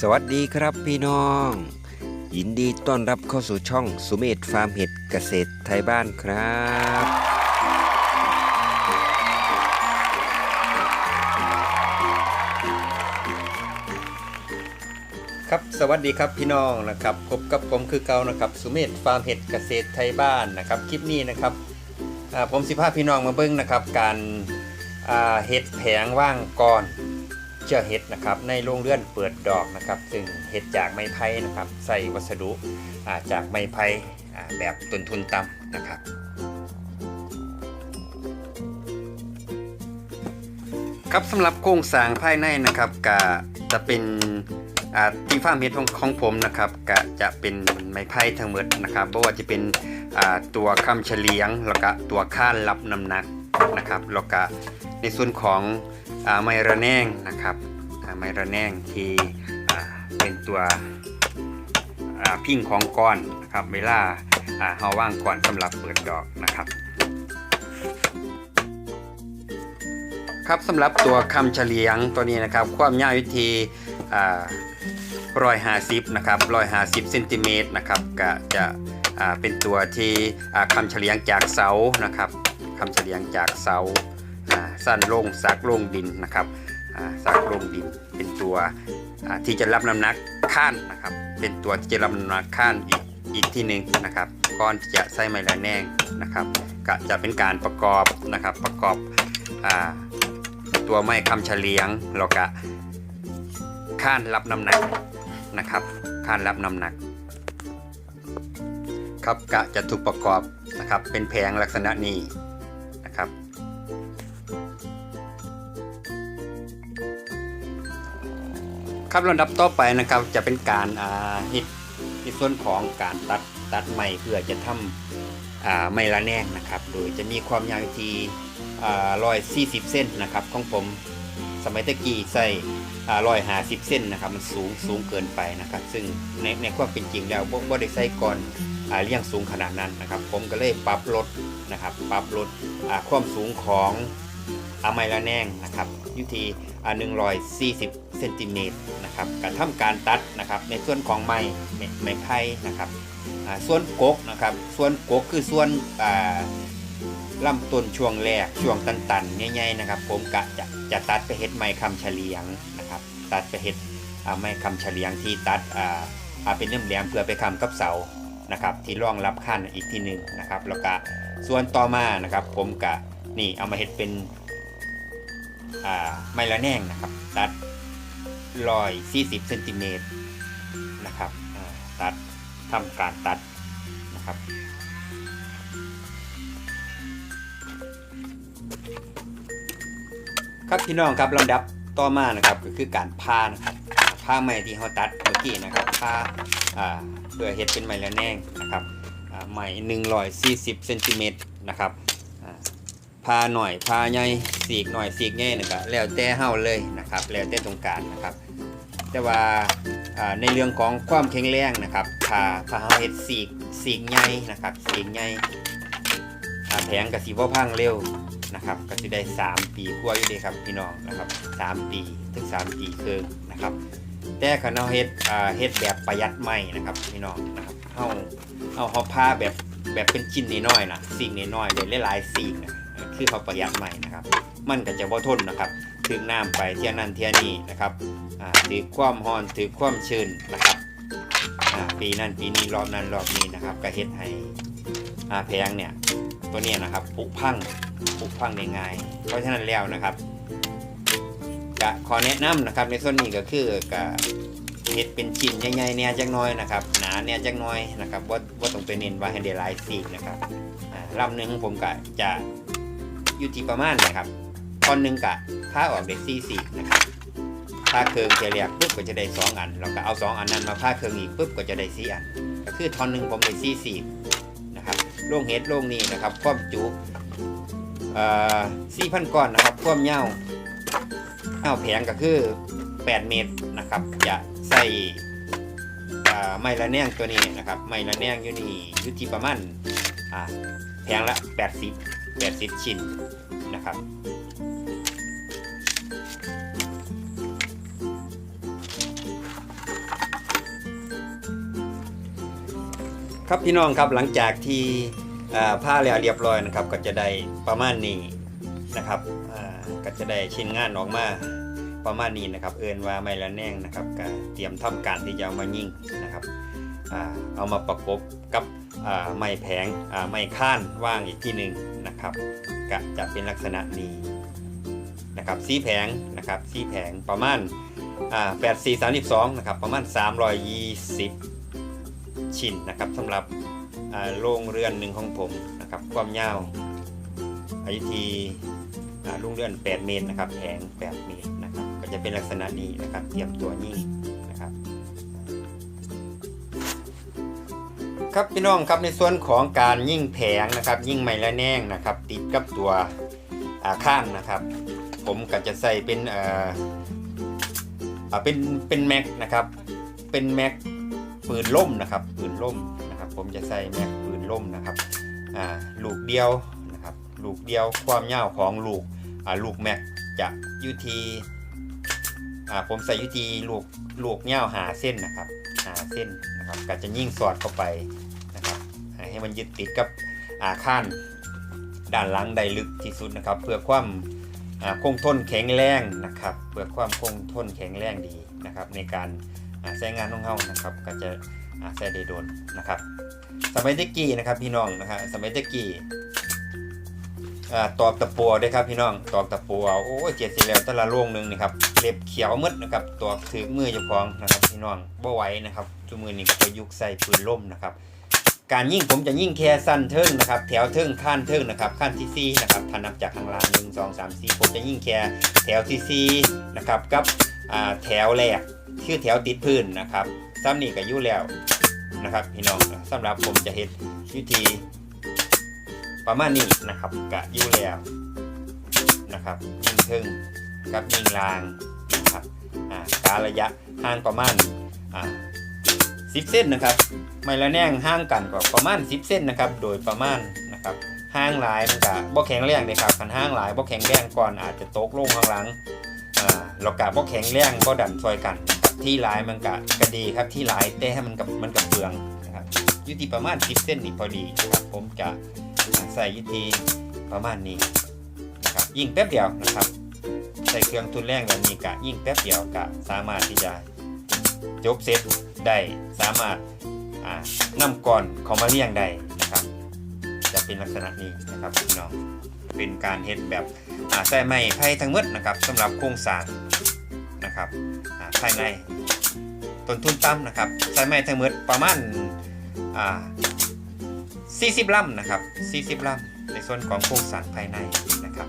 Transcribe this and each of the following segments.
สวัสดีครับพี่น้อง ยินดีต้อนรับเข้าสู่ช่องสุเมธฟาร์มเห็ดเกษตรไทยบ้านครับ ครับสวัสดีครับพี่น้องนะครับพบกับผมคือเกานะครับสุเมธฟาร์มเห็ดเกษตรไทยบ้านนะครับคลิปนี้นะครับผมสิพาพี่น้องมาเบิ้งนะครับ การเห็ดแผงว่างก่อน เชื่อเห็ดนะครับในโรงเรือนเปิดดอกนะครับซึ่งเห็ดจากไม้ไผ่นะครับใส่วัสดุาจากไม้ไผ่แบบต้นทุนต่ำนะครับครับสำหรับโครงสร้างภายในนะครับก็จะเป็นที่ฟาร์มเห็ดของของผมนะครับก็จะเป็นไม้ไผ่ทั้งหมดนะครับบ่ว่าจะเป็นตัวคำเฉลียงแล้วก็ตัวข้านรับน้ำหนักนะครับแล้วก็ในส่วนของ ไมระแนงนะครับไมระแนงที่เป็นตัวพิ้งของก้อนนะครับเวลาอ่าเฮาว่างก่อนสำหรับเปิดดอกนะครับครับสำหรับตัวคำเฉลียงตัวนี้นะครับ ความยาวอยู่ที่ร้อยห้าสิบนะครับร้อยห้าสิบเซนติเมตรนะครับก็จะเป็นตัวที่คำเฉลียงจากเสานะครับคำเฉลียงจากเสา สั้นลงซักลงดินนะครับอ่าซักลงดินเป็นตัวที่จะรับน้ำหนักข้านนะครับ เป็นตัวที่จะรับน้ำหนักข้านอีกอีกที่หนึ่งนะครับก่อนจะใส่ไม้ละแนงนะครับก็จะเป็นการประกอบนะครับประกอบอตัวไม้คำเฉลียงแล้วก็ข้านรับน้ำหนักนะครับข้านรับน้ำหนักครับกะจะถูกประกอบนะครับเป็นแผงลักษณะนี้นะครับ ครับลำดับต่อไปนะครับจะเป็นการอ่าฮิตในส่วนของการตัดตัดไม้เพื่อจะทำอ่าไม้ละแนงนะครับ โดยจะมีความยาวอยู่ที่ร้อยสี่สิบเส้นนะครับของผมสมัยตะกี้ใส่ร้อยห้าสิบเส้นนะครับมันสูงสูงเกินไปนะครับ ซึ่งในในความเป็นจริงแล้วบ่ได้ใส่ก่อนอ่าเลี้ยงสูงขนาดนั้นนะครับ ผมก็เลยปรับลดนะครับ ปรับลดอ่าความสูงของ อาไมละแนงนะครับอยู่ที่อ่าหนึ่งร้อยสี่สิบเซนติเมตรนะครับการทำการตัดนะครับในส่วนของไม้ไม้ไผ่นะครับส่วนกกนะครับส่วนกกคือส่วนอ่าลำต้นช่วงแรกช่วงตันๆใหญ่ๆนะครับ ผมกะจะจะตัดไปเฮ็ดไม้คำเฉลียงนะครับ ตัดไปเฮ็ดไม้คำเฉลียงที่ตัดเป็นเลื่อมแหลมเพื่อไปคำกับเสานะครับ ที่รองรับขั้นอีกทีหนึ่งนะครับ แล้วก็ส่วนต่อมานะครับ ผมกะนี่เอามาเฮ็ดเป็น ไม้ละแนงนะครับ ตัดรอยสี่สิบเซนติเมตรนะครับตัดทำการตัดนะครับครับพี่น้องครับลำดับต่อมานะครับก็คือการผ้านะครับผ้าไหมที่เขาตัดเมื่อกี้นะครับผ้าเพื่อเฮ็ดเป็นไหมละแนงนะครับไหมหนึ่งร้อยสี่สิบเซนติเมตรนะครับ ผ้าหน่อยผ้าใหญ่สีกหน่อยสีกใหญ่นะครับแล้วแต่เฮาเลยนะครับแล้วแต่ตรงการนะครับ แต่ว่าในเรื่องของความแข็งแรงนะครับผ้าผ้าเฮาเฮ็ดสีกสีกใหญ่นะครับสีกใหญ่แผงกับสีบ่พังเร็วนะครับก็จะได้ 3 ปีกว่าอยู่ดีครับพี่น้องนะครับ3ปีถึง 3 ปีคือนะครับ แต่คันเอาเฮ็ดเฮ็ดแบบประหยัดไม่นะครับพี่น้องนะครับเฮาเอาฮาผ้าแบบแบบเป็นชิ้นน้อยๆนะสิ่งน้อยๆเลยหลายๆสิ่งนะ คือเขาประหยัดไม่นะครับ มันก็จะบ่ทนนะครับถึงน้ำไปเที่ยนั้นเที่ยนี้นะครับถือความร้อนถือความชื้นนะครับปีนั้นปีนี้รอบนั้นรอบนี้นะครับก็เฮ็ดให้แพงเนี่ยตัวเนี้ยนะครับผุกพังปลูกพังได้ง่าย เพราะฉะนั้นแล้วนะครับกะขอแนะนำนะครับในส่วนนี้ก็คือกะเฮ็ดเป็นชิ้นใหญ่ๆเนี่ยจักน้อยนะครับหนาเนี่ยจักน้อยนะครับว่าว่าต้องไปเน้นว่าให้ได้หลายสีนะครับอ่าลำหนึ่งของผมกะจะ อยู่ที่ประมาณนะครับตอนหนึ่งกะถ้าออกได้สี่สีนะครับถ้าเคืองเฉลี่ยปุ๊บก็จะได้สองอันเราก็เอาสองอันนั้นมาผ้าเคืองอีกปุ๊บก็จะได้สี่อัน ก็คือทอนหนึ่งผมได้สี่สีนะครับโล่งเฮ็ดโล่งนี่นะครับความจุสี่พันก้อนนะครับความยาวยาแผงก็คือ 8 เมตรนะครับ จะใส่อ่าไม้ละแนงตัวนี้นะครับไม้ละแนงอยู่นี่อยู่ที่ประมาณอ่าแผงละ 80 80 ชินนะครับครับพี่น้องครับหลังจากที่ผ้าแล้วเรียบร้อยนะครับ ก็จะได้ประมาณนี้นะครับก็จะได้ชิ้นงานออกมาประมาณนี้นะครับ เอินว่าไม่ละแน่งนะครับเตรียมทำการที่จะเอามายิ่งนะครับเอามาประกบกับ ไม้แผงไม้ข้านว่างอีกที่หนึ่งนะครับก็จะเป็นลักษณะนี้นะครับสีแผงนะครับสีแผงประมาณอ่า84 32นะครับประมาณ320ชิ้นนะครับสำหรับอ่าโรงเรือนหนึ่งของผมนะครับความยาวอายุทีอ่าโรงเรือน 8 เมตรนะครับแผง 8 เมตรนะครับก็จะเป็นลักษณะนี้นะครับเตรียมตัวยิ่ง ครับพี่น้องครับในส่วนของการยิ่งแผงนะครับยิ่งไม้ละแนงนะครับ ติดกับตัวข้างนะครับ ผมก็จะใส่เป็นเอ่อเป็นเป็นแม็กนะครับเป็นแม็กปืนล่มนะครับปืนล่มนะครับ ผมจะใส่แม็กปืนล่มนะครับอ่าลูกเดียวนะครับลูกเดียวความยาวของลูกอ่าลูกแม็กจะยู่ที่อ่าผมใส่ยู่ที่ลูกลูกยาวหาเส้นนะครับหาเส้นนะครับก็จะยิ่งสอดเข้าไป มันยึดติดกับอาข้านด้านหลังได้ลึกที่สุดนะครับ เพื่อความคงทนแข็งแรงนะครับ เพื่อความคงทนแข็งแรงดีนะครับ ในการใช้งานของเฮานะครับ ก็จะใช้ได้โดนนะครับ สมัยตะกี้นะครับพี่น้องนะฮะสมัยตะกี้อตอกตะปัวด้วยครับพี่น้องตอกตะปัวโอ้เจ็ดสิแล้วแตละล่งหนึ่งนี่ครับเล็บเขียวมืดนะครับตอกถือมือเจ้าของนะครับพี่น้องบ่ไหวนะครับจุมือนี้ก็ประยุกต์ใส่ปืนล่มนะครับ การยิ่งผมจะยิ่งแค่สั้นเทิงนะครับ แถวเทิงขั้นเทิงนะครับขั้นที่สี่นะครับถ้านับจากข้างล่างหนึ่งสองสามสี่ผมจะยิ่งแค่แถวที่สี่นะครับกับแถวแรกชื่อแถวติดพื้นนะครับซ้ำนี่ก็ยู่แล้วนะครับพี่น้องสำหรับผมจะเฮ็ดวิธีประมาณนี้นะครับกะยู่แล้วนะครับยิงทึ่งกับยิงลางนะครับอ่าการระยะห่างประมาณ อ่าสิบเส้นนะครับไม่ละแนงห่างกันก็ประมาณ 10เส้นนะครับ โดยประมาณนะครับห่างหลายมันก็บ่แข็งแรงเลยครับคันห่างหลายบ่แข็งแรงก่อนอาจจะตกลงข้างหลังอ่าเรากะบ่แข็งแรงบ่ดันซอยกันที่หลายมันกะก็ดีครับที่หลายแต่ให้มันกับมันกับเปลืองนะครับยุติประมาณ 10 เส้นนี่พอดีนะครับผมจะใส่ยุติประมาณนี้นะครับ ยิ่งแป๊บเดียวนะครับใส่เครื่องทุนแรงแบบนี้กะยิ่งแป๊บเดียวกะสามารถที่จะจบเซต ได้สามารถอ่านำก่อนเขามาเลี้ยงได้นะครับ จะเป็นลักษณะนี้นะครับพี่น้องเป็นการเฮ็ดแบบใส่ไม้ไผ่ทั้งหมดนะครับสำหรับโครงสร้างนะครับอ่าภายในต้นทุนต่ำนะครับใส่ไม้ทั้งหมดประมาณอ่า40ลำนะครับ 40ลำในส่วนของโครงสร้างภายในนะครับ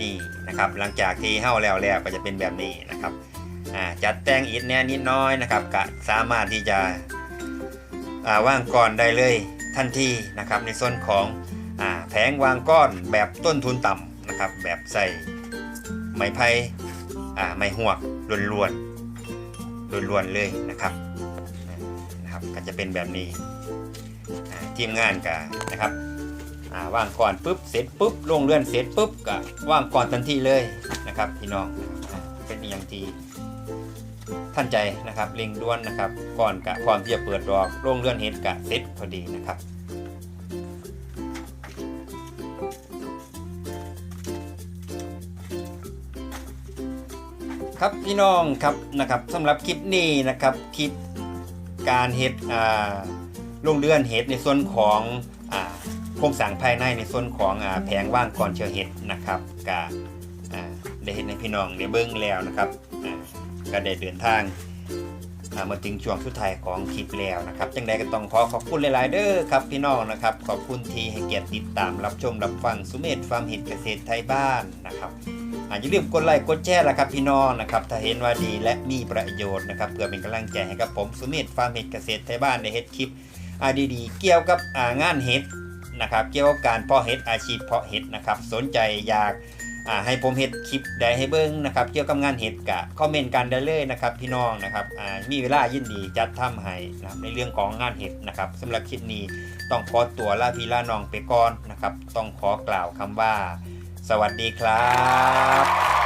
นี่นะครับหลังจากที่เฮ้าแล้วแล้วก็จะเป็นแบบนี้นะครับ จัดแต่งอิฐแน่นิดน้อยนะครับก็สามารถที่จะาว่างก่อนได้เลยทันทีนะครับในส่วนของอแผงวางก้อนแบบต้นทุนต่ำนะครับแบบใส่ไม้ไผ่ไม้หวกล้วนๆล้วนๆเลยนะครับนะครับก็จะเป็นแบบนี้ทีมงานก็นนะครับอ่าวางก่อนปุ๊บเสร็จปุ๊บลงเลื่อนเสร็จปุ๊บก็วางก่อนทันทีเลยนะครับพี่น้องเป็นอย่างที่ ท่านใจนะครับเร่งด่วนนะครับก่อนกะก่อนที่จะเปิดดอกลงเลื่อนเห็ดกะเสร็จพอดีนะครับครับพี่น้องครับนะครับสำหรับคลิปนี้นะครับคลิปการเฮ็ดอ่าลงเรือนเฮ็ดในส่วนของอ่าโครงสร้างภายในในส่วนของอ่าแผงว่างก่อนเชื้อเห็ดนะครับกะอ่าได้เห็นในพี่น้องได้เบิ้งแล้วนะครับ ก็ได้เดินทางมาถึงช่วงสุดท้ายของคลิปแล้วนะครับจังใดก็ต้องขอขอบคุณหลาย ๆ เด้อครับพี่น้องนะครับ ขอบคุณที่ให้เกียรติติดตามรับชมรับฟังสุเมธฟาร์มเห็ดเกษตรไทยบ้านนะครับอาอย่าลืมกดไลค์กดแชร์ละครับพี่น้องนะครับถ้าเห็นว่าดีและมีประโยชน์นะครับเพื่อเป็นกำลังใจให้กับผมสุเมธฟาร์มเห็ดเกษตรไทยบ้านในเฮ็ดคลิปอาดีๆเกี่ยวกับงานเห็ดนะครับเกี่ยวกับการเพาะเห็ดอาชีพเพาะเห็ดนะครับสนใจอยาก อ่าให้ผมเห็ดคลิปใดให้เบิ้งนะครับเกี่ยวกับงานเห็ดกะคอมเมนต์กันได้เลยนะครับพี่น้องนะครับอ่ามีเวลายินดีจัดทำให้นะครับในเรื่องของงานเห็ดนะครับสำหรับคลิปนี้ต้องขอตัวลาพี่ลาน้องไปก่อนนะครับ ต้องขอกล่าวคำว่า สวัสดีครับ